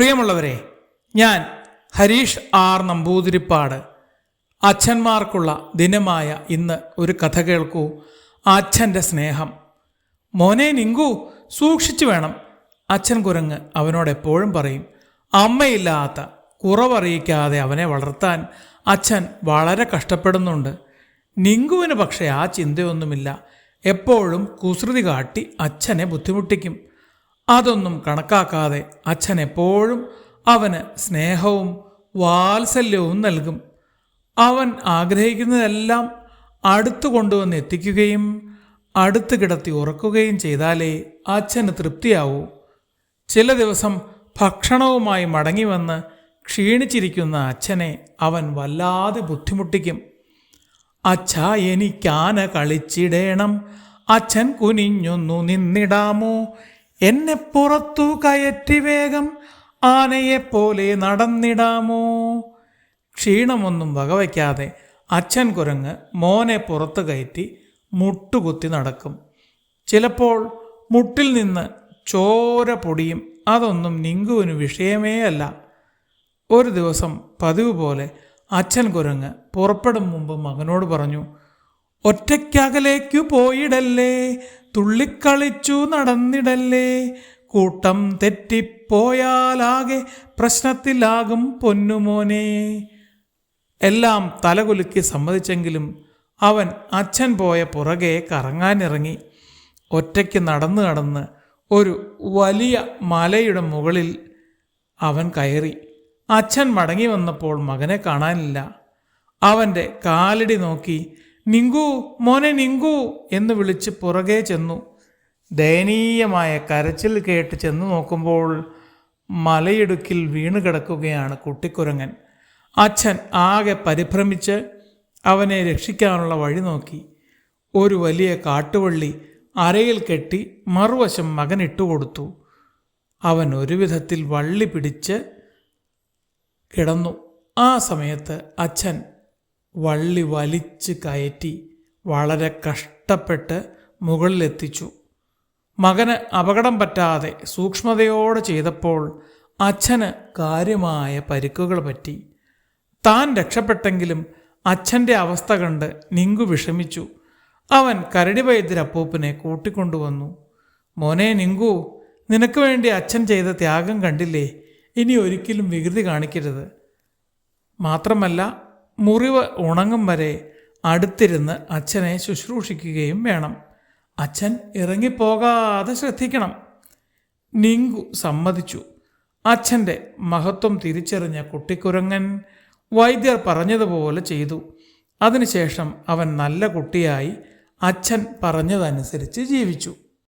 പ്രിയമുള്ളവരെ ഞാൻ ഹരീഷ് ആർ നമ്പൂതിരിപ്പാട്. അച്ഛന്മാർക്കുള്ള ദിനമായ ഇന്ന് ഒരു കഥ കേൾക്കൂ. അച്ഛന്റെ സ്നേഹം. മോനെ നിങ്കു സൂക്ഷിച്ചു വേണം. അച്ഛൻ കുരങ്ങ് അവനോട് എപ്പോഴും പറയും അമ്മയില്ലാത്ത കുറവറിയിക്കാതെ അവനെ വളർത്താൻ അച്ഛൻ വളരെ കഷ്ടപ്പെടുന്നുണ്ട്. നിങ്കുവിന് പക്ഷേ ആ ചിന്തയൊന്നുമില്ല. എപ്പോഴും കുസൃതി കാട്ടി അച്ഛനെ ബുദ്ധിമുട്ടിക്കും. അതൊന്നും കണക്കാക്കാതെ അച്ഛൻ എപ്പോഴും അവന് സ്നേഹവും വാത്സല്യവും നൽകും. അവൻ ആഗ്രഹിക്കുന്നതെല്ലാം അടുത്തു കൊണ്ടുവന്ന് എത്തിക്കുകയും അടുത്ത് കിടത്തി ഉറക്കുകയും ചെയ്താലേ അച്ഛന് തൃപ്തിയാവൂ. ചില ദിവസം ഭക്ഷണവുമായി മടങ്ങി വന്ന് ക്ഷീണിച്ചിരിക്കുന്ന അച്ഛനെ അവൻ വല്ലാതെ ബുദ്ധിമുട്ടിക്കും. അച്ഛ എനിക്കാന കളിച്ചിടേണം. അച്ഛൻ കുനിഞ്ഞൊന്നു നിന്നിടാമോ? എന്നെ പുറത്തു കയറ്റി വേഗം ആനയെപ്പോലെ നടന്നിടാമോ? ക്ഷീണമൊന്നും വകവയ്ക്കാതെ അച്ഛൻ കുരങ്ങ് മോനെ പുറത്തു കയറ്റി മുട്ടുകുത്തി നടക്കും. ചിലപ്പോൾ മുട്ടിൽ നിന്ന് ചോര പൊടിയും അതൊന്നും നിങ്കുവിന് വിഷയമേ അല്ല. ഒരു ദിവസം പതിവ് പോലെ അച്ഛൻ കുരങ്ങ് പുറപ്പെടും മുമ്പ് മകനോട് പറഞ്ഞു ഒറ്റയ്ക്കകലേക്കു പോയിടല്ലേ? തുള്ളിക്കളിച്ചു നടന്നിടല്ലേ? കൂട്ടം തെറ്റിപ്പോയാലാകെ പ്രശ്നത്തിലാകും പൊന്നുമോനെ. എല്ലാം തലകുലുക്കി സമ്മതിച്ചെങ്കിലും അവൻ അച്ഛൻ പോയ പുറകെ കറങ്ങാനിറങ്ങി. ഒറ്റയ്ക്ക് നടന്നു നടന്ന് ഒരു വലിയ മലയുടെ മുകളിൽ അവൻ കയറി. അച്ഛൻ മടങ്ങി വന്നപ്പോൾ മകനെ കാണാനില്ല. അവന്റെ കാലടി നോക്കി നിങ്കു മോനെ നിങ്കു എന്ന് വിളിച്ച് പുറകെ ചെന്നു. ദയനീയമായ കരച്ചിൽ കേട്ട് ചെന്നു നോക്കുമ്പോൾ മലയിടുക്കിൽ വീണു കിടക്കുകയാണ് കുട്ടിക്കുരങ്ങൻ. അച്ഛൻ ആകെ പരിഭ്രമിച്ച് അവനെ രക്ഷിക്കാനുള്ള വഴി നോക്കി. ഒരു വലിയ കാട്ടുവള്ളി അരയിൽ കെട്ടി മറുവശം മകൻ ഇട്ടുകൊടുത്തു അവൻ ഒരുവിധത്തിൽ വള്ളി പിടിച്ച് കിടന്നു. ആ സമയത്ത് അച്ഛൻ വള്ളി വലിച്ച് കയറ്റി വളരെ കഷ്ടപ്പെട്ട് മുകളിലെത്തിച്ചു. മകന് അപകടം പറ്റാതെ സൂക്ഷ്മതയോടെ ചെയ്തപ്പോൾ അച്ഛന് കാര്യമായ പരിക്കുകൾ പറ്റി. താൻ രക്ഷപ്പെട്ടെങ്കിലും അച്ഛന്റെ അവസ്ഥ കണ്ട് നിങ്കു വിഷമിച്ചു. അവൻ കരടി വൈദ്യരപ്പൂപ്പിനെ കൂട്ടിക്കൊണ്ടുവന്നു. മോനെ നിങ്കു നിനക്ക് വേണ്ടി അച്ഛൻ ചെയ്ത ത്യാഗം കണ്ടില്ലേ? ഇനി ഒരിക്കലും വികൃതി കാണിക്കരുത്. മാത്രമല്ല മുറിവ് ഉണങ്ങും വരെ അടുത്തിരുന്ന് അച്ഛനെ ശുശ്രൂഷിക്കുകയും വേണം. അച്ഛൻ ഇറങ്ങിപ്പോകാതെ ശ്രദ്ധിക്കണം. നിങ്കു സമ്മതിച്ചു. അച്ഛന്റെ മഹത്വം തിരിച്ചറിഞ്ഞ കുട്ടിക്കുരങ്ങൻ വൈദ്യർ പറഞ്ഞതുപോലെ ചെയ്തു. അതിനുശേഷം അവൻ നല്ല കുട്ടിയായി അച്ഛൻ പറഞ്ഞതനുസരിച്ച് ജീവിച്ചു.